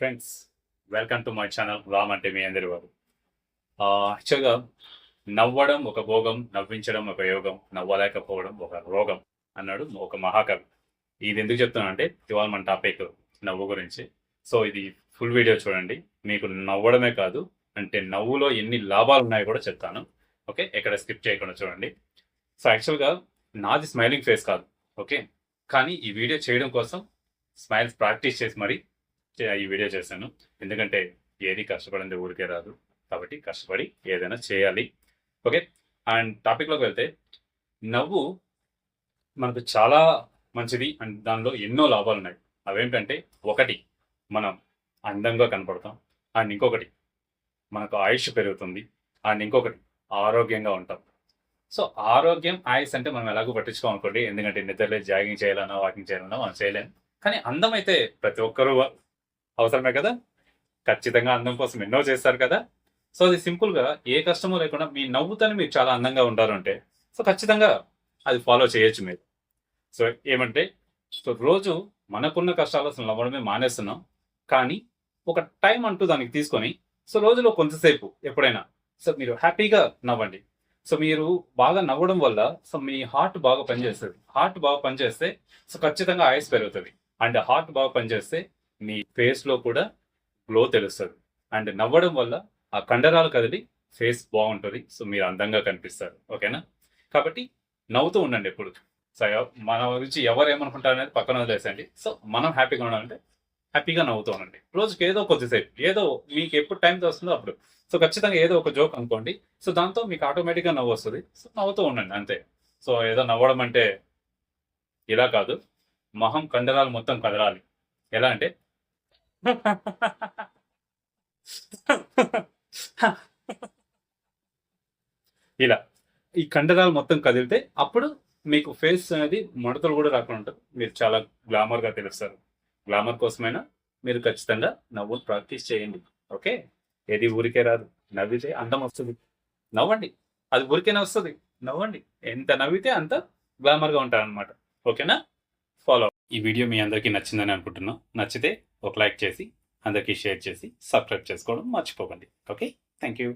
Friends welcome to my channel Ram అంటే మీ అందరి వారు యాక్చువల్గా నవ్వడం ఒక భోగం నవ్వించడం ఒక యోగం నవ్వలేకపోవడం ఒక రోగం అన్నాడు ఒక మహాకవి. ఇది ఎందుకు చెప్తున్నా అంటే ఇవాళ మన టాపిక్ నవ్వు గురించి. సో ఇది ఫుల్ వీడియో చూడండి. మీకు నవ్వడమే కాదు అంటే నవ్వులో ఎన్ని లాభాలు ఉన్నాయో కూడా చెప్తాను. ఓకే ఎక్కడ స్కిప్ చేయకుండా చూడండి. సో యాక్చువల్గా నాది స్మైలింగ్ ఫేస్ కాదు. ఓకే కానీ ఈ వీడియో చేయడం కోసం స్మైల్స్ ప్రాక్టీస్ చేసి మరి ఈ వీడియో చేశాను. ఎందుకంటే ఏది కష్టపడింది ఊరికే రాదు. కాబట్టి కష్టపడి ఏదైనా చేయాలి. ఓకే? అండ్ టాపిక్లోకి వెళ్తే నవ్వు మనకు చాలా మంచిది. అండ్ దానిలో ఎన్నో లాభాలు ఉన్నాయి. అవేంటంటే ఒకటి మనం అందంగా కనపడతాం. అండ్ ఇంకొకటి మనకు ఆయుష్ పెరుగుతుంది. అండ్ ఇంకొకటి ఆరోగ్యంగా ఉంటాం. సో ఆరోగ్యం ఆయుష్ అంటే మనం ఎలాగో పట్టించుకోమనుకోండి ఎందుకంటే నిద్రలే జాగింగ్ చేయాలన్నా వాకింగ్ చేయాలన్నా మనం చేయలేము కానీ అందం అయితే ప్రతి ఒక్కరూ అవసరమే కదా? ఖచ్చితంగా అందం కోసం ఎన్నో చేస్తారు కదా? సో అది సింపుల్గా ఏ కష్టమో లేకుండా మీ నవ్వుతోనే మీరు చాలా అందంగా ఉండాలంటే సో ఖచ్చితంగా అది ఫాలో చేయొచ్చు మీరు. సో ఏమంటే సో రోజు మనకున్న కష్టాలు అసలు నవ్వడమే మానేస్తున్నాం. కానీ ఒక టైం అంటూ దానికి తీసుకొని సో రోజులో కొంతసేపు ఎప్పుడైనా సో మీరు హ్యాపీగా నవ్వండి. సో మీరు బాగా నవ్వడం వల్ల సో మీ హార్ట్ బాగా పనిచేస్తుంది. హార్ట్ బాగా పనిచేస్తే సో ఖచ్చితంగా ఆయుస్ పెరుగుతుంది. అండ్ హార్ట్ బాగా పనిచేస్తే మీ ఫేస్లో కూడా గ్లో తెలుస్తుంది. అండ్ నవ్వడం వల్ల ఆ కండరాలు కదిలి ఫేస్ బాగుంటుంది. సో మీరు అందంగా కనిపిస్తారు. ఓకేనా కాబట్టి నవ్వుతూ ఉండండి ఎప్పుడు. సో మన గురించి ఎవరు ఏమనుకుంటారు అనేది పక్కన వదిలేసండి సో మనం హ్యాపీగా ఉండాలంటే హ్యాపీగా నవ్వుతూ ఉండండి. రోజుకి ఏదో కొద్దిసేపు ఏదో మీకు ఎప్పుడు టైం వస్తుందో అప్పుడు. సో ఖచ్చితంగా ఏదో ఒక జోక్ అనుకోండి. సో దాంతో మీకు ఆటోమేటిక్గా నవ్వు వస్తుంది. సో నవ్వుతూ ఉండండి అంతే. సో ఏదో నవ్వడం అంటే ఇలా కాదు. మొహం కండరాలు మొత్తం కదలాలి. ఎలా అంటే ఇలా. ఈ కండరాలు మొత్తం కదిలితే అప్పుడు మీకు ఫేస్ అనేది ముడతలు కూడా రాకుండా ఉంటుంది. మీరు చాలా గ్లామర్గా తెలుస్తారు. గ్లామర్ కోసమైనా మీరు ఖచ్చితంగా నవ్వులు ప్రాక్టీస్ చేయండి. ఓకే ఏది ఊరికే రాదు. నవ్వితే అందం వస్తుంది. నవ్వండి. అది ఊరికేనే వస్తుంది. నవ్వండి. ఎంత నవ్వితే అంత గ్లామర్గా ఉంటారనమాట ఓకేనా ఈ వీడియో మీ అందరికీ నచ్చిందని అనుకుంటున్నాం. నచ్చితే ఒక లైక్ చేసి అందరికీ షేర్ చేసి సబ్స్క్రైబ్ చేసుకోవడం మర్చిపోకండి. ఓకే? Thank you